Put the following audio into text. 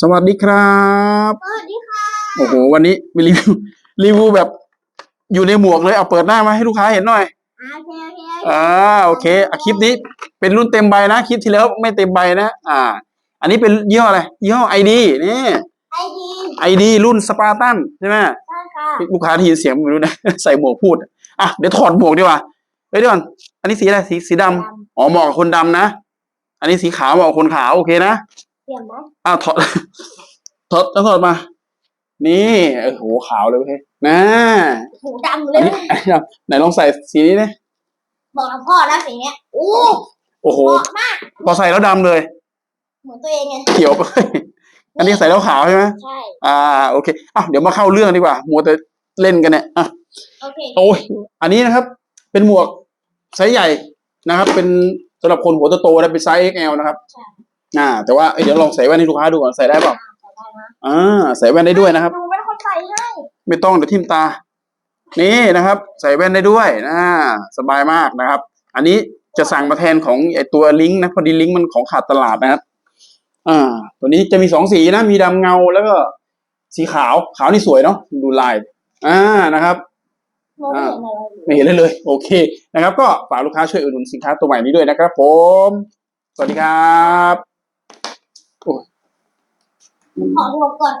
สวัสดีครับ สวัสดีค่ะ โอ้โห วันนี้มีรีวิวรีวิวแบบอยู่ในหมวกเลย เอาเปิดหน้ามาให้ลูกค้าเห็นหน่อยโอเคโอเคอ่าโอเคอะคลิปนี้เป็นรุ่นเต็มใบนะคลิปที่แล้วไม่เต็มใบนะอ่า อันนี้เป็นยี่ห้ออะไรยี่ห้อไอดีนี่ไอดีไอดีรุ่นสปาร์ตันใช่ไหมใช่ค่ะลูกค้าได้ยินเสียงไม่รู้นะ ใส่หมวกพูดอะเดี๋ยวถอดหมวกดีกว่าเฮ้ยเดี๋ยวก่อนอันนี้สีอะไรสีสีดำอ๋อเหมาะกับคนดำนะ อันนี้สีขาวเหมาะกับคนขาวโอเคนะ เปลี่ยนไหมอ้าวถอดถอดแล้วถอดมา นี่โอ้โหขาวเลยเว้ยนะหูดำเลอันยนี้อันนี้ไหนลองใส่สีนี้ดิบอกกับพ่อนะสีเนี้ยอู้โอ้โหเหมาะมากพอใส่แล้วดำเลย เหมือนตัวเองไงเขียวไปอันนี้ใส่แล้วขาวใช่ไหมใช่อ่าโอเคอ้าวเดี๋ยวมาเข้าเรื่องดีกว่ามัวแต่เล่นกันเนี่ยอะ โอเคโอ้ยอันนี้นะครับ เป็นหมวกไซส์ใหญ่นะครับ เป็นสำหรับคนหัวโตๆนะเป็นไซส์ XL นะครับ อ่า แต่ว่าเอ้ยเดี๋ยวลองใส่แว่นให้ลูกค้าดูก่อนใส่ได้เปล่าใส่ได้นะอ่าใส่แว่นได้ด้วยนะครับ หนูเป็นคนใส่ให้ ไม่ต้องเดี๋ยวทิ่มตา นี่นะครับ ใส่แว่นได้ด้วยนะสบายมากนะครับ อันนี้จะสั่งมาแทนของไอตัวลิงก์นะพอดีลิงก์มันของขาดตลาดนะครับ อ่า ตัวนี้จะมีสองสีนะ มีดำเงาแล้วก็ สีขาวขาวนี่สวยเนาะดูลาย อ่านะครับหนูไม่เห็นอะไรเลยไม่เห็นเลยเลย โอเคนะครับ ก็ฝากลูกค้าช่วยอุดหนุนสินค้าตัวใหม่นี้ด้วยนะครับ ผม สวัสดีครับ ขอหลบก่อน